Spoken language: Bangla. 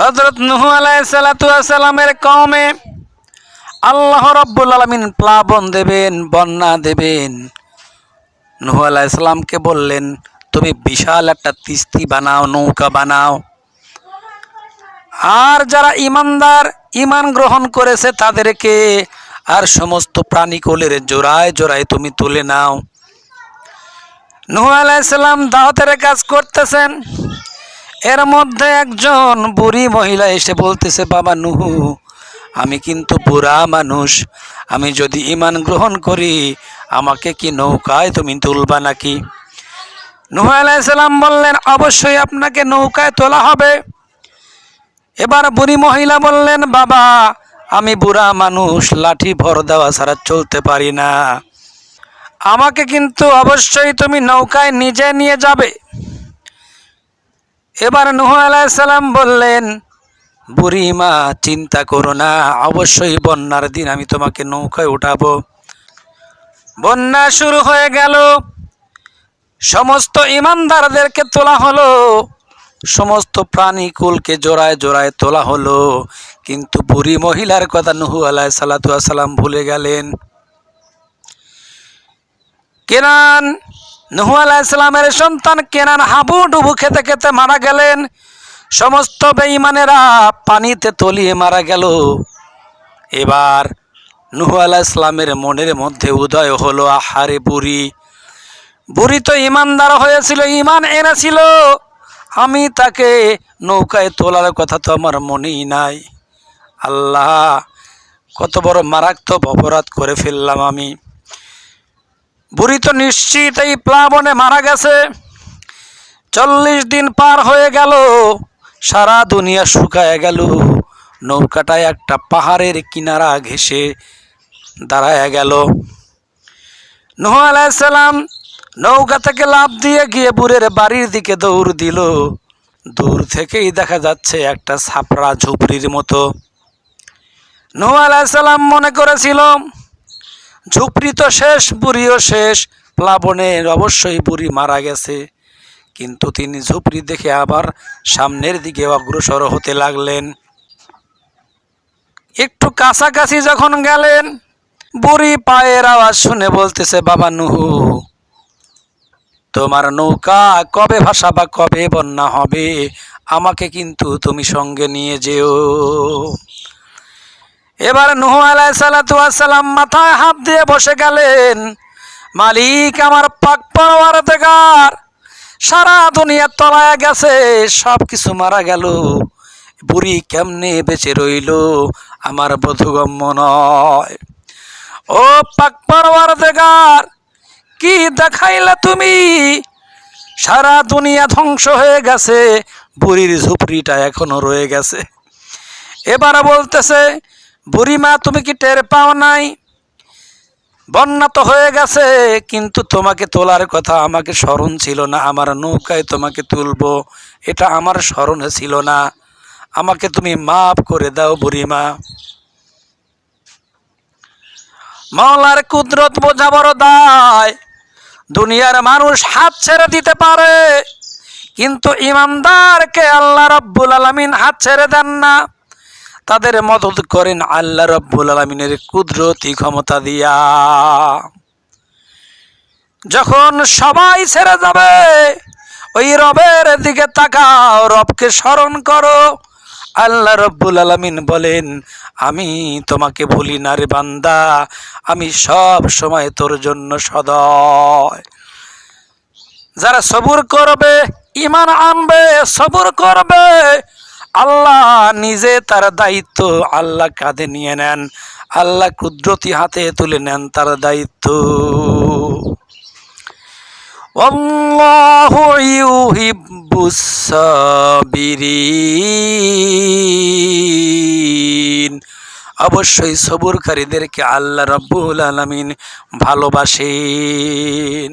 হজরত নুহ আলাইসালামের কমে আল্লাহ রব্বুল আলমিন প্লাবন দেবেন, বন্যা দেবেন। নুহু আলাইসালামকে বললেন, তুমি বিশাল একটা তিস্তি বানাও, নৌকা বানাও। আর যারা ইমানদার, ইমান গ্রহণ করেছে তাদেরকে আর সমস্ত প্রাণীকুলের জোড়ায় জোড়ায় তুমি তুলে নাও। নুহু আলাইসাল্লাম দাওয়াতের কাজ করতেছেন। এর মধ্যে একজন বুড়ি মহিলা এসে বলতেছে, বাবা নুহু, আমি কিন্তু বুড়া মানুষ। আমি যদি ইমান গ্রহণ করি, আমাকে কি নৌকায় তুমি তুলবা নাকি? নুহু আলাইসাল্লাম বললেন, অবশ্যই আপনাকে নৌকায় তোলা হবে। এবার বুড়ি মহিলা বললেন, বাবা, আমি বুড়া মানুষ, লাঠি ভর দেওয়া ছাড়া চলতে পারি না। আমাকে কিন্তু অবশ্যই তুমি নৌকায় নিজে নিয়ে যাবে। এবার নুহ আলাইসাল্লাম বললেন বুড়িমা চিন্তা করো না, অবশ্যই বন্যার দিন আমি তোমাকে নৌকায় উঠাবো। বন্যা শুরু হয়ে গেল। সমস্ত ইমানদারদেরকে তোলা হলো। সমস্ত প্রাণীকুলকে জোড়ায় জোড়ায় তোলা হলো। কিন্তু বুড়ি মহিলার কথা নুহু আলাহ সালাতাম ভুলে গেলেন। কেনান নুহু আলাইসালামের সন্তান কেনান হাবু ডুবু খেতে খেতে মারা গেলেন। সমস্ত বেঈমানেরা পানিতে তলিয়ে মারা গেল। এবার নুহু আলাহ ইসলামের মনের মধ্যে উদয় হলো, আহারে বুড়ি। বুড়ি তো ইমানদার হয়েছিল ইমান এনেছিল। আমি তাকে নৌকায় তোলার কথা তো আমার মনেই নাই। আল্লাহ, কত বড় মারাত্মক অপরাধ করে ফেললাম আমি। বুড়ি তো নিশ্চিত এই প্লাবনে মারা গেছে। চল্লিশ দিন পার হয়ে গেল, সারা দুনিয়া শুকায় গেল। নৌকাটায় একটা পাহাড়ের কিনারা ঘেসে দাঁড়ায় গেল। নুহ আলাইসালাম নৌকা থেকে লাভ দিয়ে গিয়ে বুড়ের বাড়ির দিকে দৌড় দিল। দূর থেকেই দেখা যাচ্ছে একটা ছাপড়া ঝুপড়ির মতো। নুহ আলাইসালাম মনে করেছিল ঝুপড়ি তো শেষ, বুড়িও শেষ। প্লাবনের অবশ্যই বুড়ি মারা গেছে। কিন্তু তিনি ঝুপড়ি দেখে আবার সামনের দিকে অগ্রসর হতে লাগলেন। একটু কাছাকাছি যখন গেলেন, বুড়ি পায়ের আওয়াজ শুনে বলতেছে, বাবা নুহু, তোমার নৌকা কবে ভাষা বা কবে বন্যা হবে? আমাকে কিন্তু তুমি সঙ্গে নিয়ে যেও। এবার নুহ আলাই সালাম মাথায় হাত দিয়ে বসে গেলেন। মালিক আমার পাক পাওয়ার সারা দুনিয়া তলায় গেছে সব কিছু মারা গেল। বুড়ি কেমনে বেঁচে রইল আমার বোধগম্য নয়। ও পাক পাওয়ার দেগার কি দেখাইলে তুমি? সারা দুনিয়া ধ্বংস হয়ে গেছে, বুড়ির ঝুপড়িটা এখনও রয়ে গেছে। এবার বলতেছে বুড়িমা, তুমি কি টের পাও নাই? বন্যা তো হয়ে গেছে, কিন্তু তোমাকে তোলার কথা আমাকে স্মরণ ছিল না। আমার নৌকায় তোমাকে তুলবো, এটা আমার স্মরণে ছিল না। আমাকে তুমি মাফ করে দাও বুড়িমা। মাওলার কুদরত বোঝা বড় দায়। দুনিয়ার মানুষ হাত ছেড়ে দিতে পারে, কিন্তু ইমানদারকে আল্লাহ রব্বুল আলমিন হাত ছেড়ে দেন না। তাদের মদত করেন আল্লাহ রব্বুল আলমিনের কুদরতি ক্ষমতা দিয়া। যখন সবাই ছেড়ে যাবে, ওই রবের দিকে তাকাও, রবকে স্মরণ করো। আল্লাহ রব্বুল আলমিন বলেন, আমি তোমাকে ভুলি না রে বান্দা, আমি সব সময় তোর জন্য সদয়। যারা সবুর করবে ইমান আনবে, সবুর করবে আল্লাহ নিজে তার দায়িত্ব আল্লাহ কাঁধে নিয়ে নেন আল্লাহ কুদরতি হাতে তুলে নেন তার দায়িত্ব والله يحب الصابرين অবশ্যই সবুরকারীদেরকে আল্লাহ রব্বুল আলমিন ভালোবাসেন